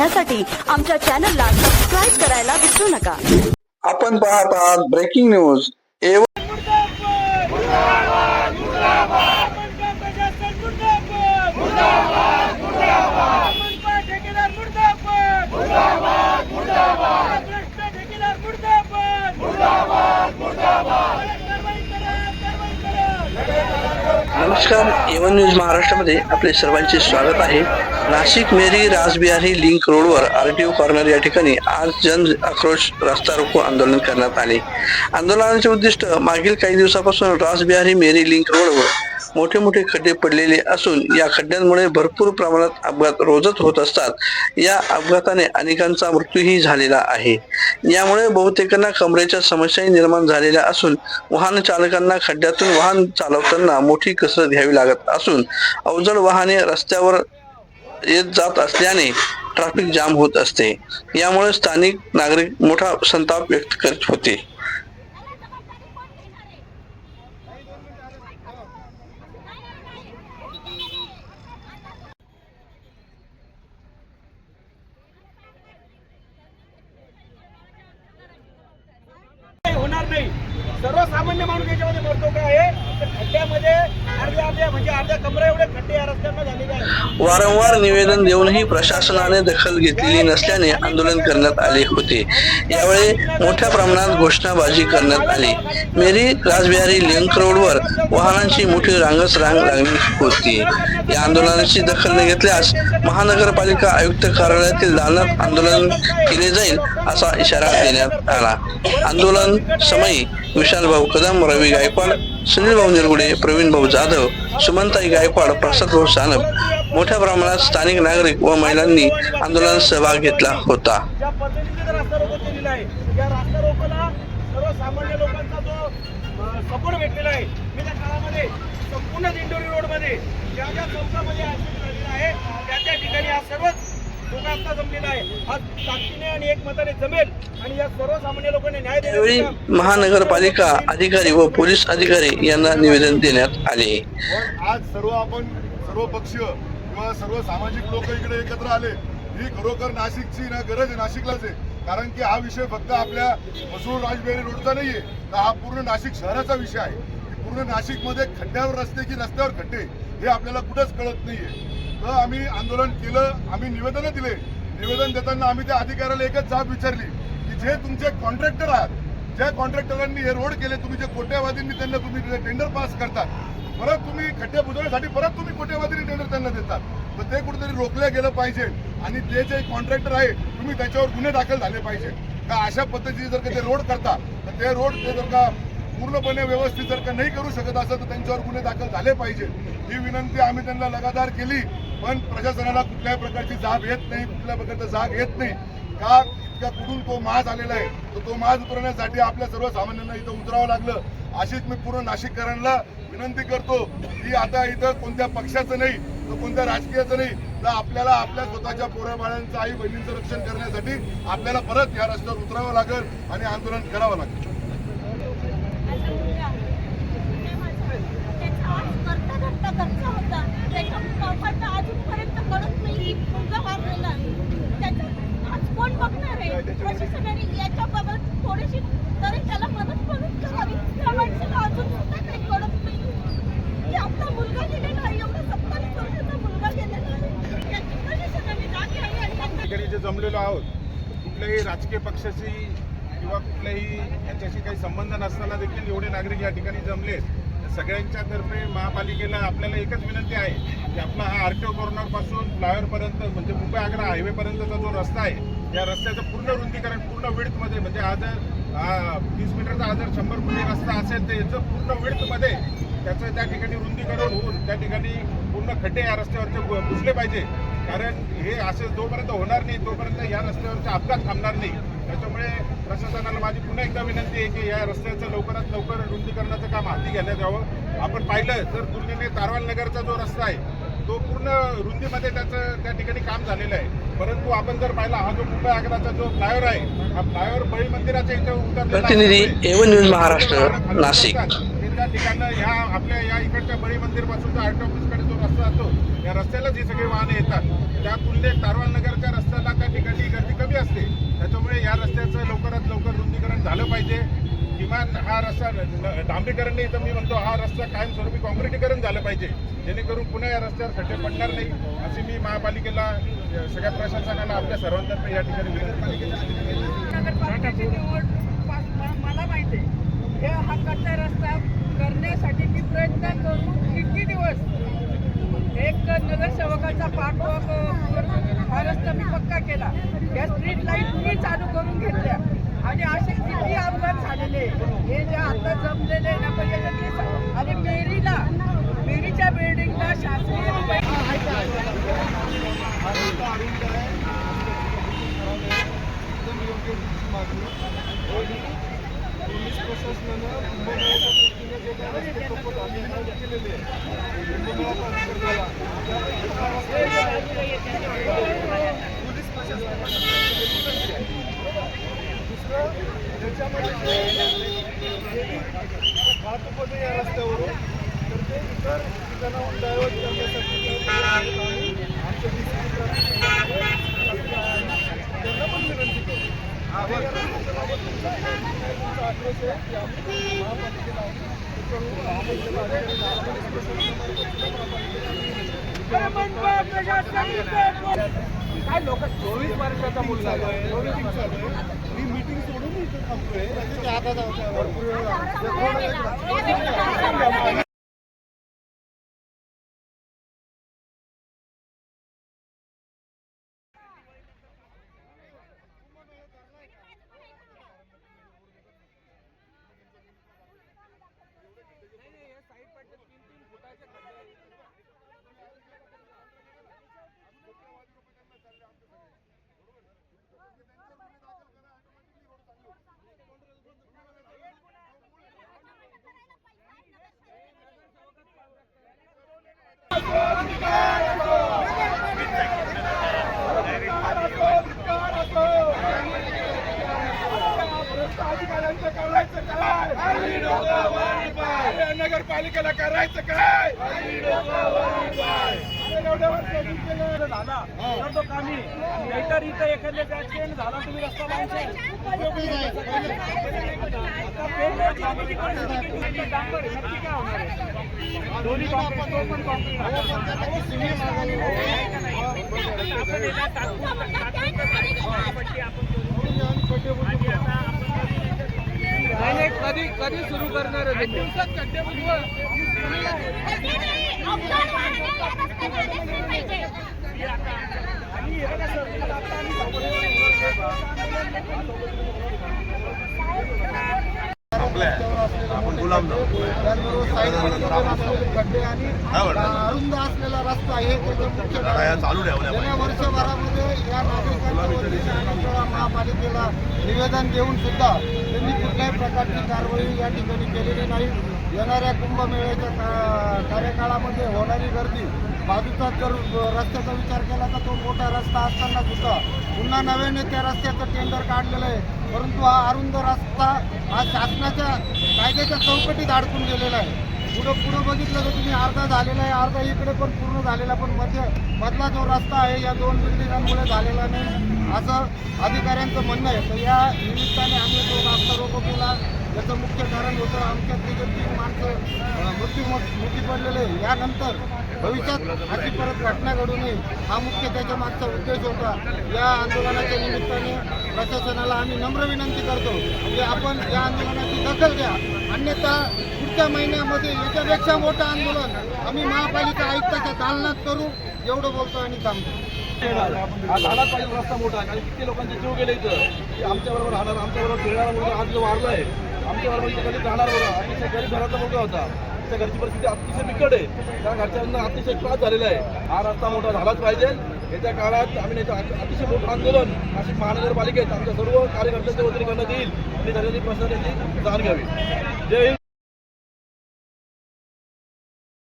पाहण्यासाठी आमच्या चॅनलला सबस्क्राईब करायला विसरू नका. आपण पाहत आहात ब्रेकिंग न्यूज एव नमस्कार एवन न्यूज महाराष्ट्रामध्ये आपले सर्वांचे स्वागत आहे. नाशिक मेरी रासबिहारी लिंक रोडवर आरटीओ कॉर्नर या ठिकाणी आज जन आक्रोश रस्ता रोको आंदोलन करण्यात आले. आंदोलनाचे उद्दिष्ट मागील काही दिवसापासून रासबिहारी मेरी लिंक रोडवर मोठे मोठे खड्डे पडलेले असून या खड्ड्यांमुळे भरपूर प्रमाणात अपघात रोजच होत असतात. या अपघाताने अनेकांचा मृत्यूही झालेला आहे. यामुळे बहुतेकांना कमरेच्या समस्याही निर्माण झालेल्या असून वाहन चालकांना खड्ड्यातून वाहन चालवताना मोठी कसरत घ्यावी लागत असून अवजड वाहने रस्त्यावर येत जात असल्याने ट्रॅफिक जाम होत असते. यामुळे स्थानिक नागरिक मोठा संताप व्यक्त करीत होते काही होणार नाही सर्वसामान्य माणूस याच्यामध्ये मरतो काय आहे तर खड्ड्यामध्ये अर्ध्या अर्ध्या म्हणजे अर्ध्या कमरा एवढे खड्डे या रस्त्यांना झालेले आहेत. वारंवार निवेदन देऊनही प्रशासनाने दखल घेतलेली नसल्याने आंदोलन करण्यात आले होते. यावेळी मोठ्या प्रमाणात घोषणाबाजी करण्यात आली. मेरी राजबिहारी लिंक रोडवर वाहनांची मोठी रांगच रांग लागली होती. या आंदोलनाची दखल न घेतल्यास महानगरपालिका आयुक्त कार्यालयातील दालनात आंदोलन केले जाईल असा इशारा देण्यात आला. आंदोलन समयी विशाल भाऊ कदम रवी गायकवाड सुनील भाऊ निरगुडे प्रवीण भाऊ जाधव सुमंताई गायकवाड प्रसाद भाऊ सानप मोठ्या प्रमाणात स्थानिक नागरिक व महिलांनी आंदोलनात सहभाग घेतला होता. सर्वसामान्य लोकांचा जो सपोर्ट भेटलेला आहे मी त्या काळामध्ये संपूर्ण दिंडोरी रोडमध्ये ज्या ज्या चौकामध्ये ऍक्सिडेंट झालेला आहे त्या त्या ठिकाणी आज सर्वच लोकांचा जमलेला आहे. हा ताकदीने आणि एक मताने जमेल आणि या सर्वसामान्य लोकांनी न्याय यावेळी महानगरपालिका अधिकारी व पोलीस अधिकारी यांना निवेदन देण्यात आले. आज सर्व आपण सर्व पक्षीय किंवा सर्व सामाजिक लोक इकडे एकत्र आले. ही खरोखर नाशिकची ना गरज आहे नाशिकलाच आहे. कारण की हा विषय फक्त आपल्या मसूर राजबेरी रोडचा नाहीये. तर हा पूर्ण नाशिक शहराचा विषय आहे. पूर्ण नाशिकमध्ये खड्ड्यावर रस्ते की रस्त्यावर खड्डे हे आपल्याला कुठंच कळत नाहीये. तर आम्ही आंदोलन केलं आम्ही निवेदनं दिले. निवेदन देताना आम्ही त्या अधिकाऱ्याला एकच जाब विचारली की जे तुमचे कॉन्ट्रॅक्टर आहात ज्या कॉन्ट्रॅक्टरांनी हे रोड केले तुम्ही जे कोट्यावादींनी त्यांना तुम्ही टेंडर पास करतात परत तुम्ही खड्डे बुजवण्यासाठी परत तुम्ही कोट्यावधी टेंडर त्यांना देतात. तर ते कुठेतरी रोखलं गेलं पाहिजे आणि ते जे कॉन्ट्रॅक्टर आहे तुम्ही त्याच्यावर गुन्हे दाखल झाले पाहिजे का अशा पद्धतीने जर का ते रोड करता तर ते रोड ते जर का पूर्णपणे व्यवस्थित जर का नाही करू शकत असेल तर त्यांच्यावर गुन्हे दाखल झाले पाहिजे ही विनंती आम्ही त्यांना लगातार केली. पण प्रशासनाला कुठल्याही प्रकारची जाब येत नाही कुठल्या प्रकारचा जाग येत नाही. का इतक्या कुठून तो माज आलेला आहे? तर तो माज उतरवण्यासाठी आपल्या सर्वसामान्यांना इथं उतरावं लागलं. अशीच मी पूर्ण नाशिककरांना विनंती करतो की आता इथं कोणत्या पक्षाचं नाही तर कोणत्या राजकीयाचं नाही तर आपल्याला आपल्या स्वतःच्या पोराबाळांचं आई बहिणींचं रक्षण करण्यासाठी आपल्याला परत या रस्त्यावर उतरावं लागेल आणि आंदोलन करावं लागेल माझा मुलगा ते माझं त्याचा आज करता करता खर्च होता. त्याच्या पप्पांना अजूनपर्यंत कळत नाही की मुलगा वारलेला आहे. त्याचं आज कोण बघणार आहे? प्रशासनाने याच्याबाबत थोडीशी तरी त्याला मदत मदत करावी. त्या माणसाला अजून सुद्धा काही कळत नाही. की आपला मुलगा गेलेला आहे एवढा सत्तावीस वर्षाचा मुलगा गेलेला आहे. याची प्रशासनाने जाग घ्यावी आणि जे जमलेलो आहोत कुठल्याही राजकीय पक्षाशी किंवा कुठल्याही याच्याशी काही संबंध नसताना देखील एवढे नागरिक या ठिकाणी जमलेत. सगळ्यांच्या तर्फे महापालिकेला आपल्याला एकच विनंती आहे की आपला हा आरटीओ कॉर्नर कॉर्नरपासून फ्लायओव्हरपर्यंत म्हणजे मुंबई आग्रा हायवेपर्यंतचा जो रस्ता आहे या रस्त्याचं पूर्ण रुंदीकरण पूर्ण विड्थमध्ये म्हणजे आज तीस मीटरचा हा जर शंभर फुटी रस्ता असेल तर याचं पूर्ण विड्थमध्ये त्याचं त्या ठिकाणी रुंदीकरण होऊन त्या ठिकाणी पूर्ण खड्डे या रस्त्यावरचे पुसले पाहिजे. कारण हे असे जोपर्यंत होणार नाही तोपर्यंत या रस्त्यावरचा अपघात थांबणार नाही. त्याच्यामुळे प्रशासनाला माझी पुन्हा एकदा विनंती आहे की या रस्त्याचं लवकरात लवकर रुंदीकरणाचं काम हाती घेण्यात यावं आपण पाहिलं तर तुलनेने तारवाल नगरचा जो रस्ता आहे तो पूर्ण रुंदीमध्ये त्याचं त्या ठिकाणी काम झालेलं आहे परंतु आपण जर पाहिला हा जो मुंबई आग्राचा जो फ्लायओव्हर आहे हा फ्लायओव्हर बळी मंदिराच्या इथे उतरलेला महाराष्ट्र, नाशिक. हे त्या ठिकाणं ह्या आपल्या या इकडच्या बळी मंदिरपासून आर्ट ऑफिसकडे जो रस्ता जातो या रस्त्यालाच ही सगळी वाहने येतात त्या तुलनेत तारवान नगरच्या रस्त्याला त्या ठिकाणी गर्दी कमी असते त्याच्यामुळे या रस्त्याचं लवकरात लवकर रुंदीकरण झालं पाहिजे. किमान हा रस्ता डांबरीकरण नाही तर मी म्हणतो हा रस्ता कायमस्वरूपी काँक्रिटीकरण झालं पाहिजे. जेणेकरून पुन्हा या रस्त्यावर खड्डे पडणार नाही अशी मी महापालिकेला सगळ्या प्रशासनाला आपल्या सर्वांतर्फे या ठिकाणी विनंती मला माहिती आहे हे हा कच्चा रस्ता करण्यासाठी मी प्रयत्न करून किती दिवस एक नगरसेवकाचा पाठबळ हा रस्ता मी पक्का केला. या स्ट्रीट लाइट मी चालू करून घेतल्या. आणि असे किती अपघात झालेले. हे जे आता जमलेले आहे ना पण याच्यातले आणि मेरीला मेरीच्या बिल्डिंगला शासकीय पोलीस प्रशासनानं दृष्टीने जे रस्ते प्रकल्प आम्ही केलेले आहे कुंभमेळा प्राधिकरणाला पोलीस प्रशासनाकडे विनंती आहे. दुसरं त्याच्यामध्ये जे वाहतूक होते या रस्त्यावरून तर ते इतर ठिकाणाहून डायव्हर्ट करण्यासाठी आम्ही आमच्या DCP त्यांना पण विनंती करू आणि या रस्त्याच्या बाबत तुमचा तुमचा आक्रोश आहे की आम्ही महापालिकेला ते करू महापालिकेला अधिकारी पोलीस प्रशासनाला काय लोक चोवीस वर्षाचा मुलगा मी मीटिंग सोडून इथे थांबतोय. महापालिकेला करायचं काय? झाला. तर तो कामी. नाहीतर इथं एखाद्याचा ऍक्सिडेंट झाला तुम्ही रस्ता दोन्ही आपण कॉन्क्रीट कधी कधी सुरू करणार आहे दिवसात खड्डे आपण गुलाम खड्डे आणि अरुंद असलेला रस्ता हे मुख्य आहे. चालू गेल्या वर्षभरामध्ये या नागरिकांच्या महापालिकेला निवेदन देऊन सुद्धा त्यांनी कुठल्याही प्रकारची कारवाई या ठिकाणी केलेली नाही येणाऱ्या कुंभमेळ्याच्या का- कार्यकाळामध्ये होणारी गर्दी बाजूचा जर रस्त्याचा विचार केला तर तो मोठा रस्ता असताना सुद्धा पुन्हा नव्याने त्या रस्त्याचं टेंडर काढलेलं आहे. परंतु हा अरुंद रस्ता हा शासनाच्या कायद्याच्या चौकटीत अडकून गेलेला आहे. पुढं पुढं बघितलं तर तुम्ही अर्धा झालेला आहे अर्धा इकडे पण पूर्ण झालेला पण मध्य मधला जो रस्ता आहे या दोन बिल्डिंगांमुळे झालेला नाही. असं अधिकाऱ्यांचं म्हणणं आहे. तर या निमित्ताने आम्ही तो रास्ता रोको केला. याचं मुख्य कारण होतं आमच्या तिघे तीन माणसं मृत्यू मृत्यू पडलेले. यानंतर भविष्यात अशी परत घटना घडू नये हा मुख्य त्याच्या मागचा उद्देश होता. या आंदोलनाच्या निमित्ताने प्रशासनाला आम्ही नम्र विनंती करतो की आपण या आंदोलनाची दखल घ्या. अन्यथा पुढच्या महिन्यामध्ये याच्यापेक्षा मोठं आंदोलन आम्ही महापालिका आयुक्ताच्या दालनात करू एवढं बोलतो आणि थांबतो. हा झालाच पाहिजे रस्ता मोठा. कारण किती लोकांचे जीव गेले इथं. की आमच्या बरोबर राहणार. आमच्या बरोबर खेळणारा मुलगा आज जो वाढला आहे आमच्या बरोबर इथे कधी राहणार मुलगा अतिशय गरीब घराचा मुलगा होता. त्या घरची परिस्थिती अतिशय बिकट आहे. त्या घरच्यांना अतिशय त्रास झालेला आहे. हा रस्ता मोठा झालाच पाहिजे. येत्या काळात आम्ही नाही तर अतिशय मोठं आंदोलन नाशिक महानगरपालिकेत आमच्या सर्व कार्यकर्त्यांच्या वतीने करण्यात येईल. आणि त्याच्याची प्रशासनाची जाण घ्यावी. जय हिंद.